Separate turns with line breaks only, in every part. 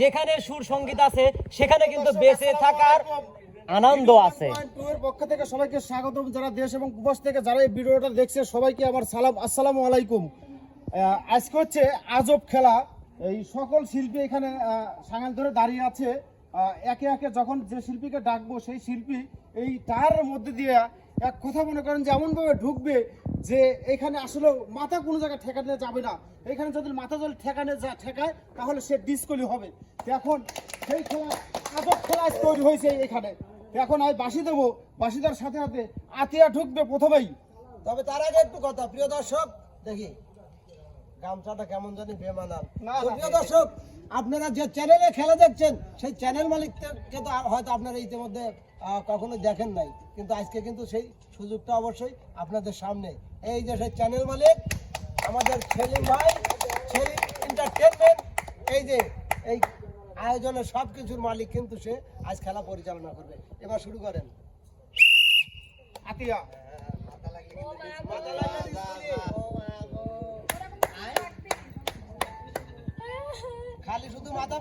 যেখানে সুর সংগীত আছে, সেখানে কিন্তু বেঁচে থাকার আনন্দ আছে।
পক্ষ থেকে সবাইকে স্বাগতম। যারা দেশ এবং প্রবাস থেকে যারা এই ভিডিওটা দেখছে, সবাইকে আমার সালাম, আসসালামু আলাইকুম। আজকে হচ্ছে আজব খেলা। এই সকল শিল্পী এখানে সাঙাল ধরে দাঁড়িয়ে আছে। একে একে যখন যে শিল্পীকে ডাকবো, সেই শিল্পী এই তার মধ্যে দিয়ে এক কথা মনে করেন যে এমনভাবে ঢুকবে যে এখানে আসলে মাথা কোনো জায়গায় ঠেকানো যাবে না। এখানে যদি মাথা যদি ঠেকানো যা ঠেকায় তাহলে সে ডিসকলি হবে। এখন সেই খেলা আজব খেলা তৈরি হয়েছে এখানে। এখন আমি বাসি দেবো বাসি দেওয়ার সাথে সাথে আতিয়া ঢুকবে প্রথমেই।
তবে তার আগে একটু কথা প্রিয় দর্শক দেখি গামছাটা কেমন জানি বেমানান।
না,
প্রিয় দর্শক আপনারা যে চ্যানেলে খেলা দেখছেন সেই চ্যানেল মালিককে তো হয়তো আপনারা ইতিমধ্যে কখনো দেখেন নাই। কিন্তু আজকে কিন্তু সেই সুযোগটা অবশ্যই আপনাদের সামনে। এই যে সেই চ্যানেল মালিক আমাদের সেলিম ভাই সেলিম এন্টারটেনমেন্ট এই যে এই আয়োজনের সব কিছুর মালিক কিন্তু সে আজ খেলা পরিচালনা করবে। এবার শুরু করেন।
আতিয়া।
খালি শুধু মাথা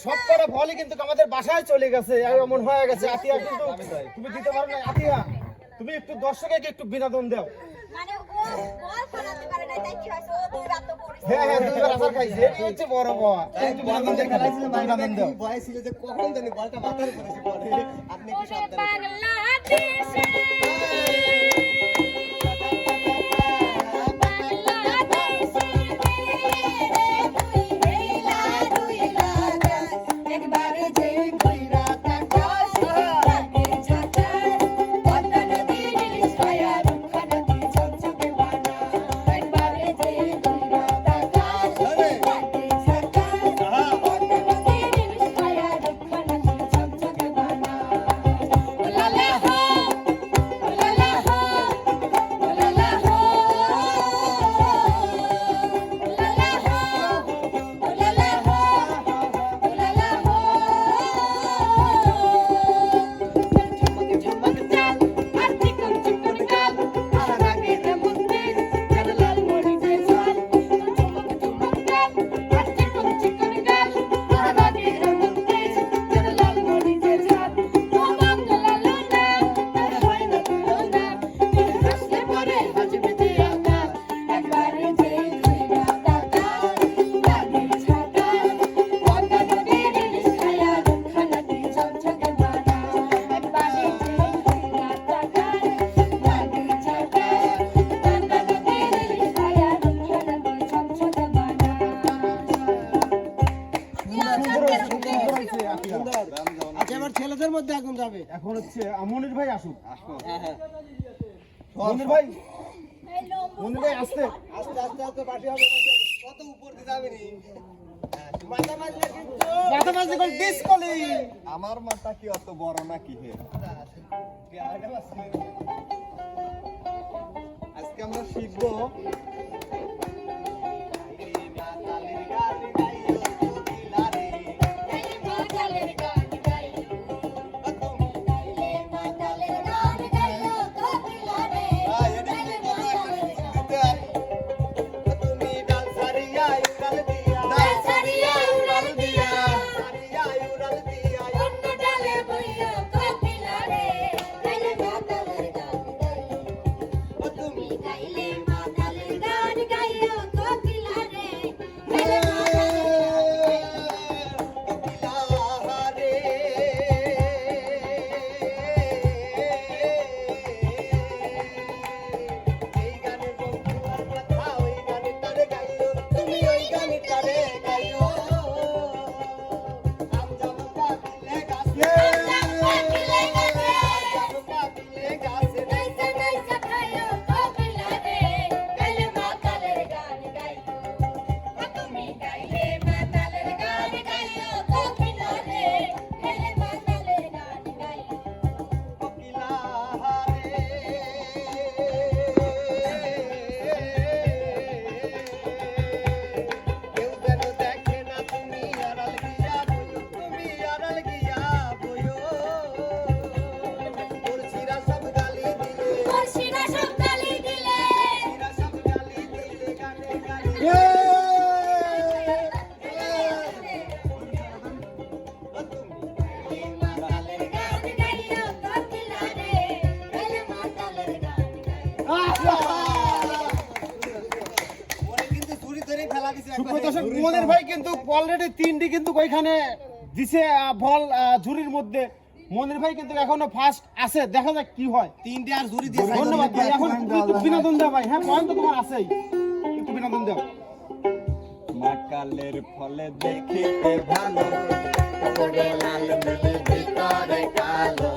দিতে পারে ফলই কিন্তু আমাদের বাসায় চলে গেছে এমন হয়ে গেছে। আতিয়া কিন্তু তুমি দিতে পারো না আতিয়া। তুমি একটু দর্শককে একটু বিনোদন দাও।
মানে আজকে আমরা শিখব
রে
দর্শক মোদের ভাই কিন্তু অলরেডি তিনটি কিন্তু ওইখানে দিছে বল ঝুড়ির মধ্যে। মনির ভাই কিন্তু এখনও ফার্স্ট আছে। দেখা যাক কি হয়।
তিনটে আর ঝুড়ি দিয়ে
ধন্যবাদ ভাই। এখন একটু বিনোদন দাও ভাই। হ্যাঁ পয়েন্ট তো তোমার আছেই। একটু বিনোদন দাও।
মাকালের ফলে দেখিতে ভালো। লাল ভিতরে কালো।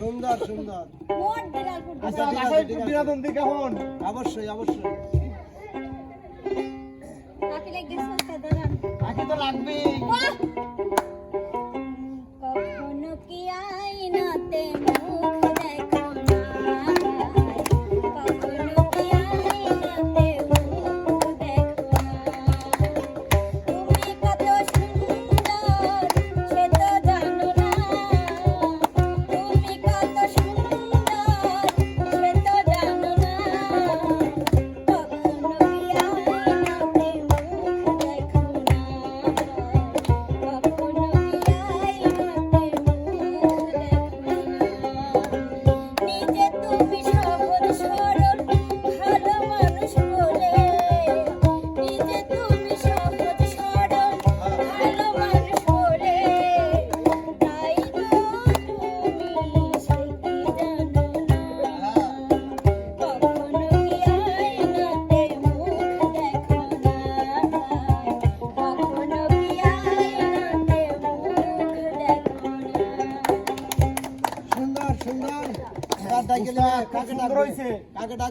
সুন্দর সুন্দর।
বিনোদন দিই কেমন
অবশ্যই অবশ্যই
আগে তো লাগবেই।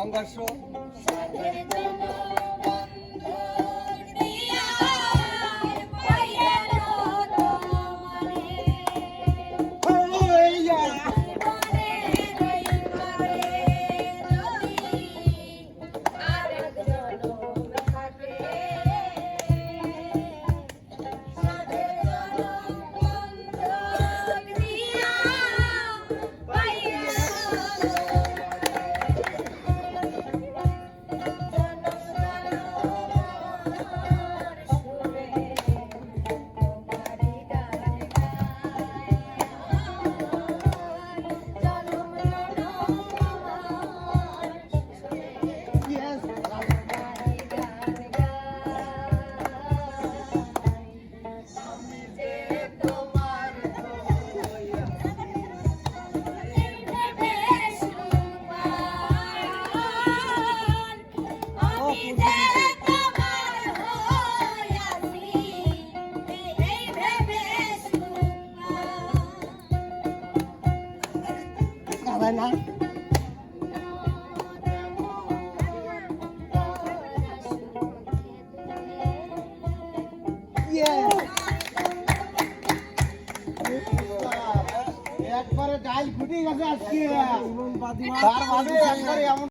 সংঘর্ষ।
ডাল ফুটে গেছে আজকে। তার মানে
আমার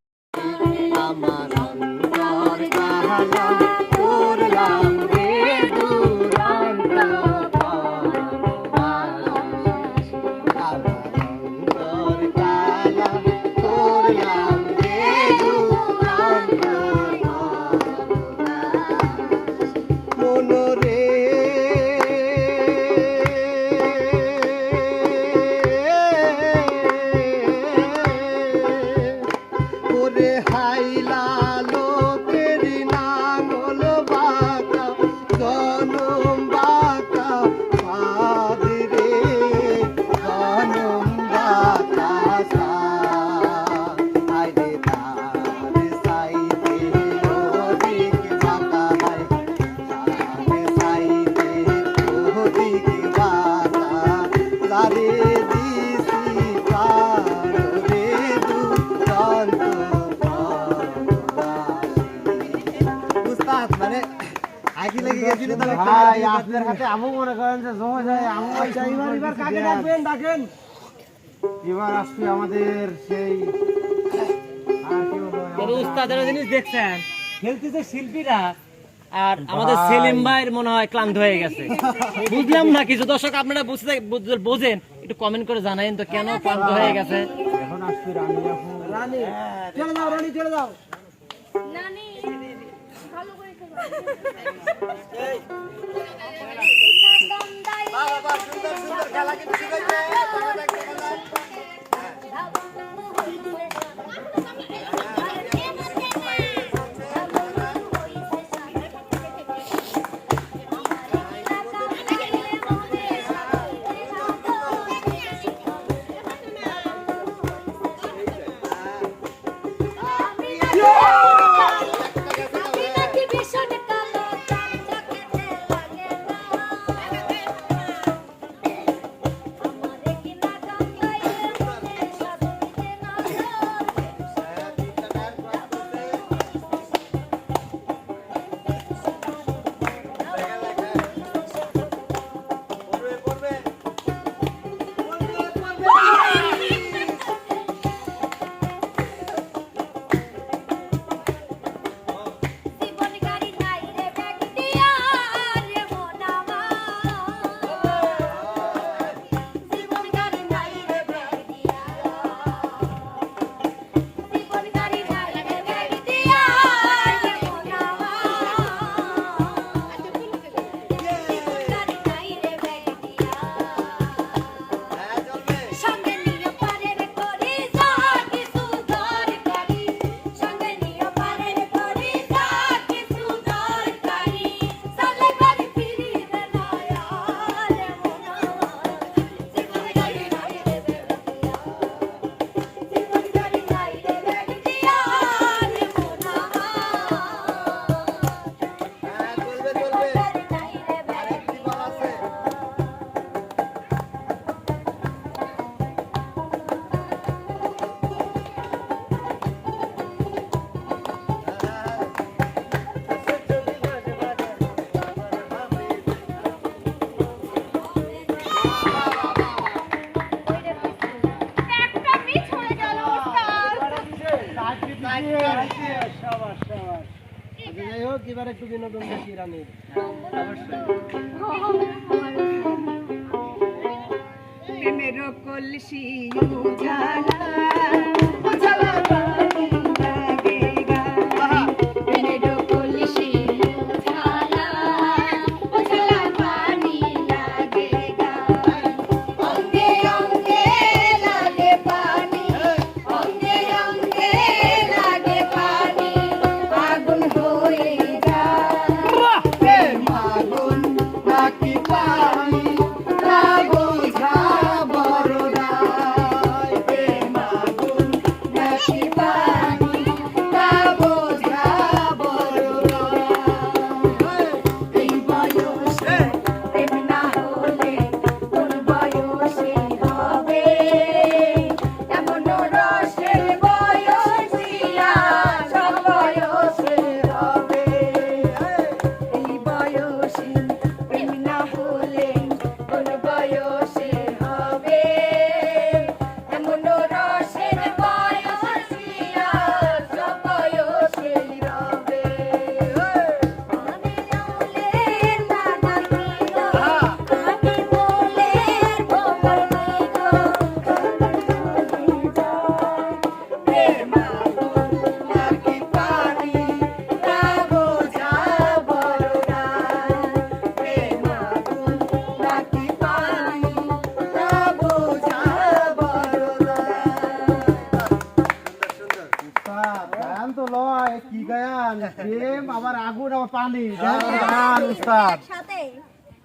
এবার
আসবে আমাদের সেই
উস্তাদের জিনিস দেখছেন? খেলতেছে শিল্পীরা আর আমাদের সেলিম ভাইয়ের মনে হয় ক্লান্ত হয়ে গেছে। বুঝলাম না কিছু দর্শক আপনারা বুঝতে বোঝেন একটু কমেন্ট করে জানাইন তো কেন ক্লান্ত হয়ে গেছে।
রানী
চলে যাও রানী চলে যাও।
রানী ভালো করে
বাবা সুন্দর সুন্দর খেলা কিন্তু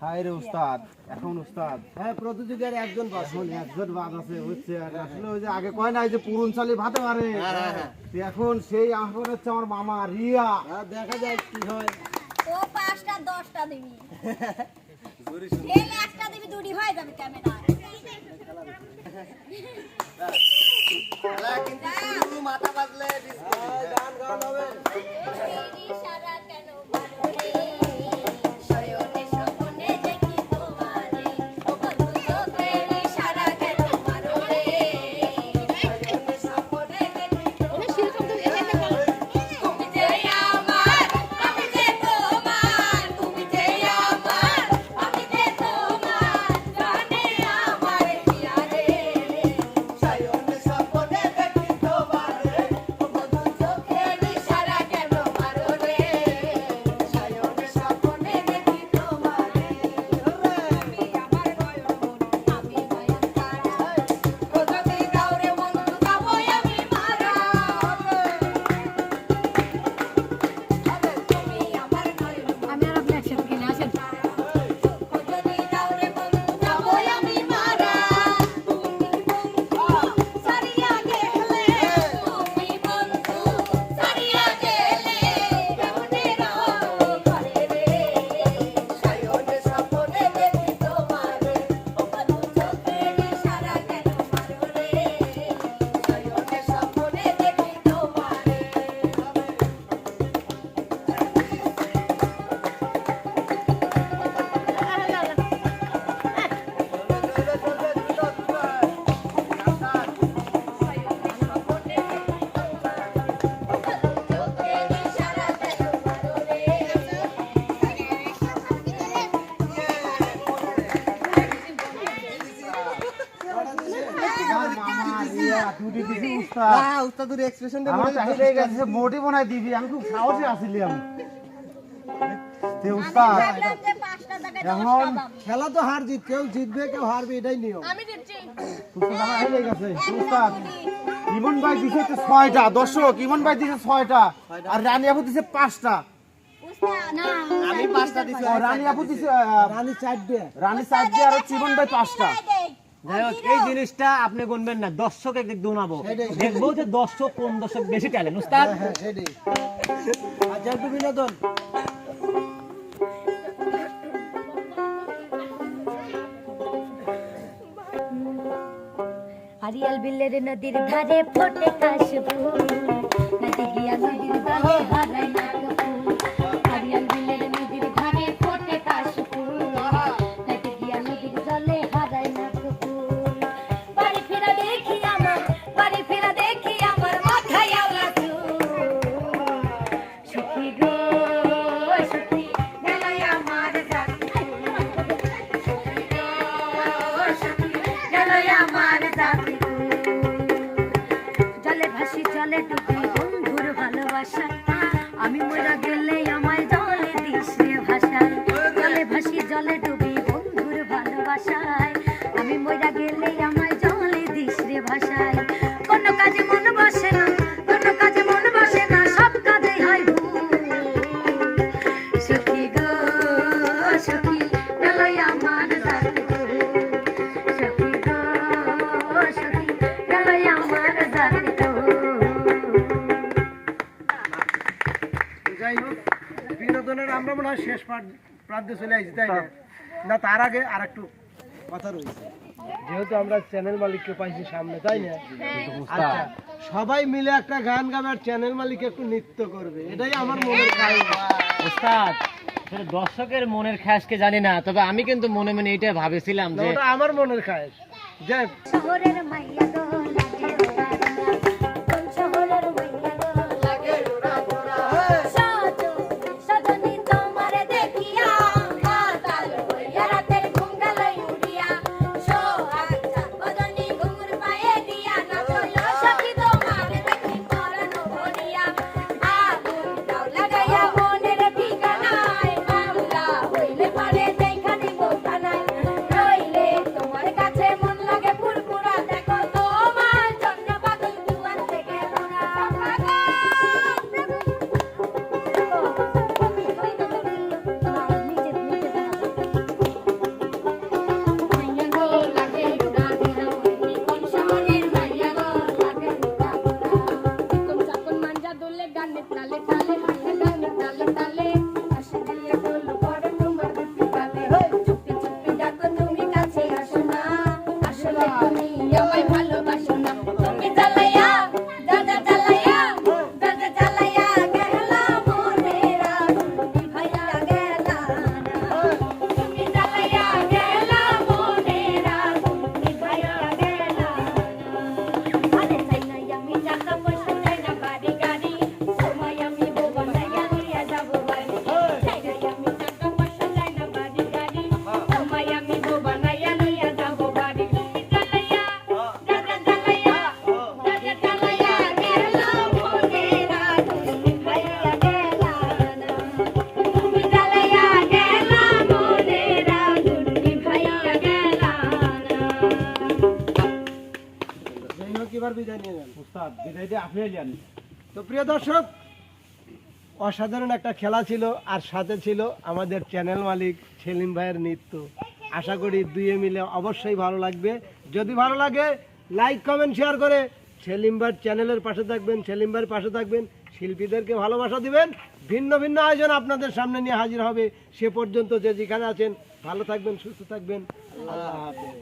হাই রে উস্তাদ এখন উস্তাদ।
হ্যাঁ প্রতিযোগের একজন
এখন একজন বাদ আছে আর আসলে ওই যে আগে কয় নাই যে পুরুন চালি ভাতে পারে এখন সেই এখন হচ্ছে আমার মামা রিয়া।
হ্যাঁ দেখা যায় কি হয়।
ও পাঁচটা দশটা দিবি। একটা দিবি দুটি হয়ে যাবে ক্যামেরা সারা কেন ভালো রে শয়নে
উস্তাদুর এক্সপ্রেশন
চাহিদা গেছে মোটি বানাই দিবি আমি খুব সাহসী আছিলাম তে উস্তাদ। এখন
খেলা তো হার জিত কেউ জিতবে কেউ হারবে এটাই নিয়ম।
আমি
উস্তাদ আমার হয়ে গেছে। উস্তাদ ইমন ভাই দিছে ছয়টা। দর্শক ইমন ভাই দিছে ছয়টা। আর রানী আপু দিছে পাঁচটা।
না
আমি পাঁচটা দিছি।
ও, রানী আপু দিছে
রানী চারটে।
রানী চারটে আর হচ্ছে ইমন ভাই পাঁচটা।
যাই হোক এই জিনিসটা আপনি গুনবেন না দর্শক একদিক দুনাবো দেখব যে দর্শক কোন দর্শক বেশি ট্যালেন্ট উস্তাদ?
হ্যাঁ আচ্ছা বিনোদন?
হরিয়াল বিলের নদীর ধারে ফোটে কাশফুল। নদী গিয়া নদীর ধারে হারাই
আগে আর একটু কথা রয়েছে। যেহেতু আমরা চ্যানেল মালিককে পাইছি সামনে তাই না? হ্যাঁ। আচ্ছা, আচ্ছা। সবাই মিলে একটা গান গাবে আর চ্যানেল মালিক একটু নৃত্য করবে। এটাই আমার মনের
হ্যাঁ। উস্তাদ দর্শকের মনের খাসকে জানি না তবে আমি কিন্তু মনে মনে এটা ভাবেছিলাম যে
আমার মনের খাস। যাই
শহরের মাইয়া
দর্শক, অসাধারণ একটা খেলা ছিল আর সাথে ছিল আমাদের চ্যানেল মালিক সেলিম ভাইয়ের নৃত্য আশা করি দুয়ে মিলে অবশ্যই ভালো লাগবে। যদি ভালো লাগে লাইক কমেন্ট শেয়ার করে সেলিম ভাইয়ের চ্যানেলের পাশে থাকবেন, সেলিম ভাইয়ের পাশে থাকবেন। শিল্পীদেরকে ভালোবাসা দিবেন। ভিন্ন ভিন্ন আয়োজন আপনাদের সামনে নিয়ে হাজির হবে। সে পর্যন্ত যে যেখানে আছেন, ভালো থাকবেন, সুস্থ থাকবেন। আল্লাহ হাফেজ।